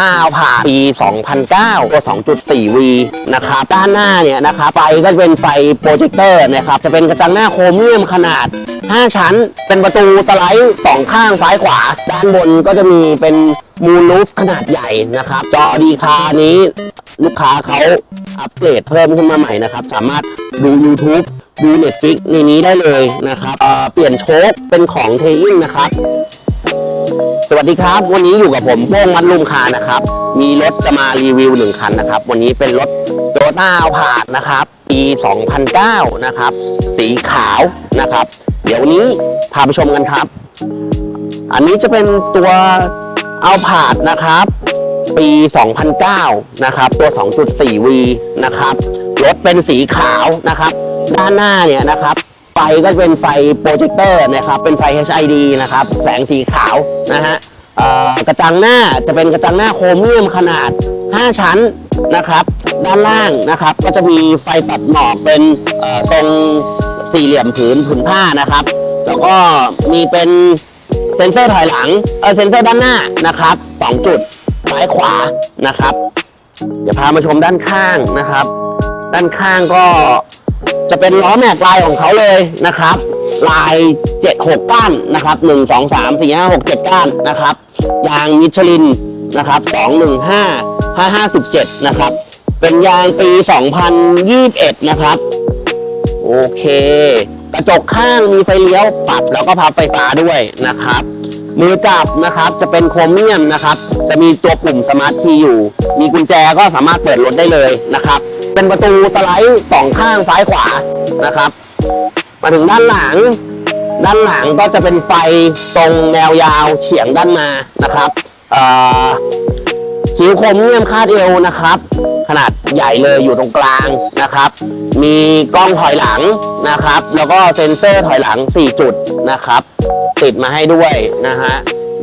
ต้าเอาผ่านปี 2009 ตัว 2.4V นะครับ ด้านหน้าเนี่ยนะครับไฟก็จะเป็นไฟโปรเจคเตอร์นะครับ จะเป็นกระจังหน้าโครเมียมขนาด 5 ชั้น เป็นประตูสไลด์สองข้างซ้ายขวา ด้านบนก็จะมีเป็นมูลลูฟขนาดใหญ่นะครับ จอดีคานี้ลูกค้าเขาอัปเกรดเพิ่มขึ้นมาใหม่นะครับ สามารถดู YouTube ดู Netflix ในนี้ได้เลยนะครับเเปลี่ยนโชคเป็นของเทอินนะครับ สวัสดีครับ วันนี้อยู่กับผมโป้งมัดลุมคานะครับ มีรถจะมารีวิวหนึ่งคันนะครับ วันนี้เป็นรถโตโยต้าเอาผาดนะครับ ปี 2009 นะครับ สีขาวนะครับ เดี๋ยววันนี้พาไปชมกันครับ อันนี้จะเป็นตัวเอาผาดนะครับ ปี 2009 นะครับ ตัว 2.4V นะครับ รถเป็นสีขาวนะครับ ด้านหน้าเนี่ยนะครับ ไฟก็เป็นไฟโปรเจคเตอร์นะครับ เป็นไฟ HID นะครับ แสงสีขาวนะฮะเอ่อกระจังหน้าจะเป็นกระจังหน้าโครเมียมขนาด 5 ชั้นนะครับ ด้านล่างนะครับ ก็จะมีไฟตัดหมอกเป็นเอ่อทรงสี่เหลี่ยมผืนผืนผ้านะครับ แล้วก็มีเป็นเซนเซอร์ถอยหลังเออเซนเซอร์ด้านหน้านะครับสองจุดซ้ายขวานะครับ เดี๋ยวพามาชมด้านข้างนะครับ ด้านข้างก็ จะเป็นล้อแม็กลายของเขาเลยนะครับ ลาย 7 6 ก้านนะครับ1 2 3 4 5 6 7 ก้านนะครับ ยางมิชลินนะครับ215 557นะครับ เป็นยางปี 2021 นะครับ โอเค กระจกข้างมีไฟเลี้ยวปรับแล้วก็พับไฟฟ้าด้วยนะครับมือจับนะครับจะเป็นโครเมียมนะครับ จะมีตัวปุ่มสมาร์ทคีย์อยู่ มีกุญแจก็สามารถเปิดรถได้เลยนะครับ เป็นประตูสไลด์สองข้างซ้ายขวานะครับ มาถึงด้านหลัง ด้านหลังก็จะเป็นไฟตรงแนวยาวเฉียงด้านมานะครับคิ้วครเมียมคาดเอวนะครับ ขนาดใหญ่เลยอยู่ตรงกลางนะครับ มีกล้องถอยหลังนะครับ แล้วก็เซ็นเซอร์ถอยหลัง 4 จุดนะครับ ติดมาให้ด้วยนะฮะ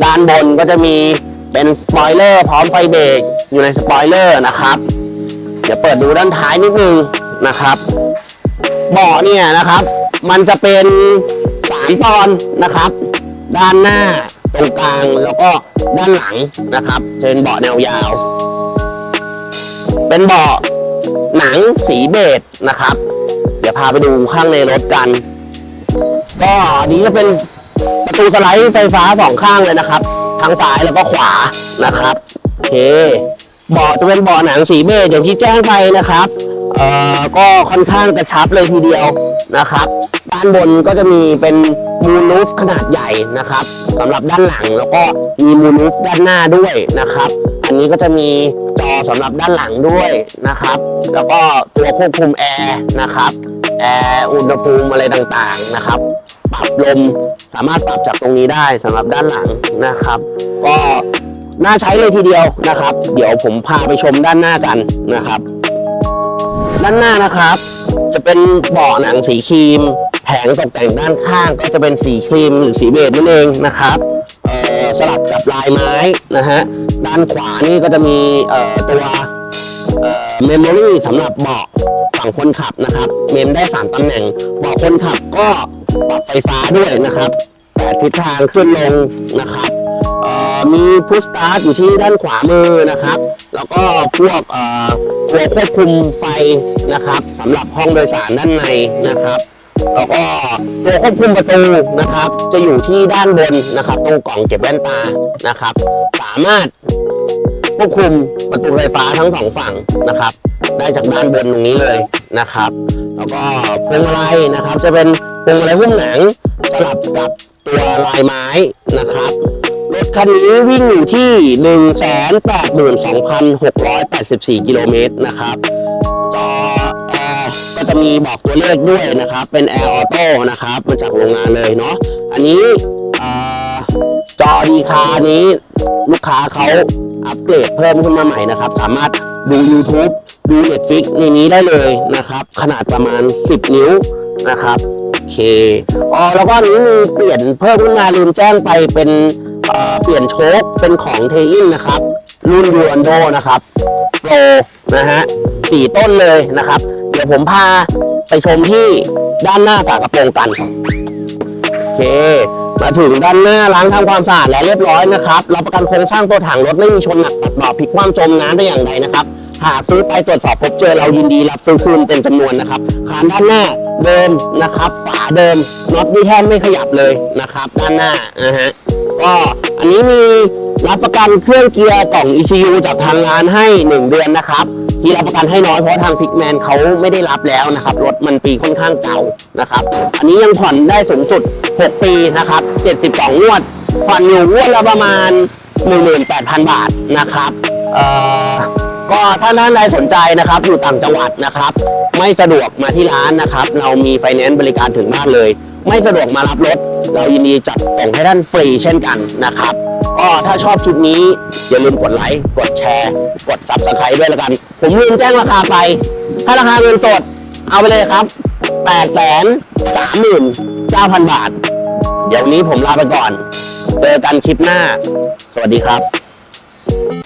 ด้านบนก็จะมีเป็นสปอยเลอร์พร้อมไฟเบรกอยู่ในสปอยเลอร์นะครับ เดี๋ยวเปิดดูด้านท้ายนิดนึงนะครับ เบาะเนี่ยนะครับ มันจะเป็นสามตอนนะครับ ด้านหน้าตรงกลางแล้วก็ด้านหลังนะครับเป็นเบาะแนวยาว เป็นเบาะหนังสีเบจนะครับ เดี๋ยวพาไปดูข้างในรถกัน ก็นี้จะเป็นประตูสไลด์ไฟฟ้าสองข้างเลยนะครับทั้งซ้ายแล้วก็ขวานะครับ โอเค เบาะจะเป็นเบาะหนังสีเบจอย่างที่แจ้งไปนะครับเอ่อก็ค่อนข้างกระชับเลยทีเดียวนะครับ ด้านบนก็จะมีเป็นมูลลูฟขนาดใหญ่นะครับสำหรับด้านหลังแล้วก็มีมูลลูฟด้านหน้าด้วยนะครับ อันนี้ก็จะมีจอสำหรับด้านหลังด้วยนะครับ แล้วก็ตัวควบคุมแอร์นะครับแอร์อุณหภูมิอะไรต่างๆนะครับปรับลมสามารถปรับจากตรงนี้ได้สำหรับด้านหลังนะครับ ก็ น่าใช้เลยทีเดียวนะครับ เดี๋ยวผมพาไปชมด้านหน้ากันนะครับ ด้านหน้านะครับ จะเป็นเบาะหนังสีครีม แผงตกแต่งด้านข้างก็จะเป็นสีครีมหรือสีเบจนั่นเองนะครับสลับกับลายไม้นะฮะด้านขวานี่ก็จะมีตัวเมมโมรี่สำหรับเบาะฝั่งคนขับนะครับ เมมได้ 3ตำแหน่งเบาะคนขับก็ปรับไฟฟ้าด้วยนะครับแต่ทิศทางขึ้นลงนะครับ มีพุชสตาร์ทอยู่ที่ด้านขวามือนะครับ แล้วก็พวกตัวควบคุมไฟนะครับสำหรับห้องโดยสารด้านในนะครับ แล้วก็ตัวควบคุมประตูนะครับ จะอยู่ที่ด้านบนนะครับ ตรงกล่องเก็บแว่นตานะครับ สามารถควบคุมประตูไฟฟ้าทั้งสองฝั่งนะครับ ได้จากด้านบนตรงนี้เลยนะครับ แล้วก็พวงมาลัยนะครับ จะเป็นพวงมาลัยหุ้มหนังสลับกับตัวลายไม้นะครับ ถคันนี้วิ่งอยู่ที่ 182,684 กิโลเมตรนะครับจอแอร์ก็จะมีบอกตัวเลขด้วยนะครับ เป็นแอร์ออโต้นะครับ มาจากโรงงานเลยเนาะ อันนี้จอดีคานี้ลูกค้าเขาอัปเกรดเพิ่มขึ้นมาใหม่นะครับ สามารถดู YouTube ดู Netflix ในนี้ได้เลยนะครับ ขนาดประมาณ 10 นิ้วนะครับ โอเค อ๋อ แล้วก็นนี้มีเปลี่ยนเพิ่มขึ้นมาลืมแจ้งไปเป็น เปลี่ยนโชคเป็นของเทอินนะครับ รุ่นยูอันโดนะครับโปรนะฮะสี่ต้นเลยนะครับ เดี๋ยวผมพาไปชมที่ด้านหน้าฝากระโปรงกันโอเค มาถึงด้านหน้าล้างทำความสะอาดแล้วเรียบร้อยนะครับรับประกันโครงสร้างตัวถังรถไม่มีชนหนักตัดต่อพลิกคว่ำจมน้ำได้อย่างใดนะครับหากซื้อไปตรวจสอบพบเจอเรายินดีรับซื้อคืนเต็มจำนวนนะครับคานด้านหน้าเดิมนะครับ ฝาเดิมน็อตนี่แทบไม่ขยับเลยนะครับ ด้านหน้านะฮะ ก็อันนี้มีรับประกันเครื่องเกียร์กล่อง ECU จากทางร้านให้ 1 เดือนนะครับที่รับประกันให้น้อยเพราะทางฟิกแมนเขาไม่ได้รับแล้วนะครับรถมันปีค่อนข้างเก่านะครับอันนี้ยังผ่อนได้สูงสุด 6 ปีนะครับ72งวด ผ่อนอยู่งวดละประมาณ 18,000 บาทนะครับเออก็ถ้าท่านใดสนใจนะครับอยู่ต่างจังหวัดนะครับ ไม่สะดวกมาที่ร้านนะครับ เรามีไฟแนนซ์บริการถึงบ้านเลย ไม่สะดวกมารับรถ เรายินดีจัดส่งให้ท่านฟรีเช่นกันนะครับก็ถ้าชอบคลิปนี้อย่าลืมกดไลค์กดแชร์ กด subscribe ด้วยละกัน ผมลืมแจ้งราคาไป ถ้าราคาเงินสดเอาไปเลยครับ8 3 9 0 0 0บาท เดี๋ยวนี้ผมลาไปก่อน เจอกันคลิปหน้า สวัสดีครับ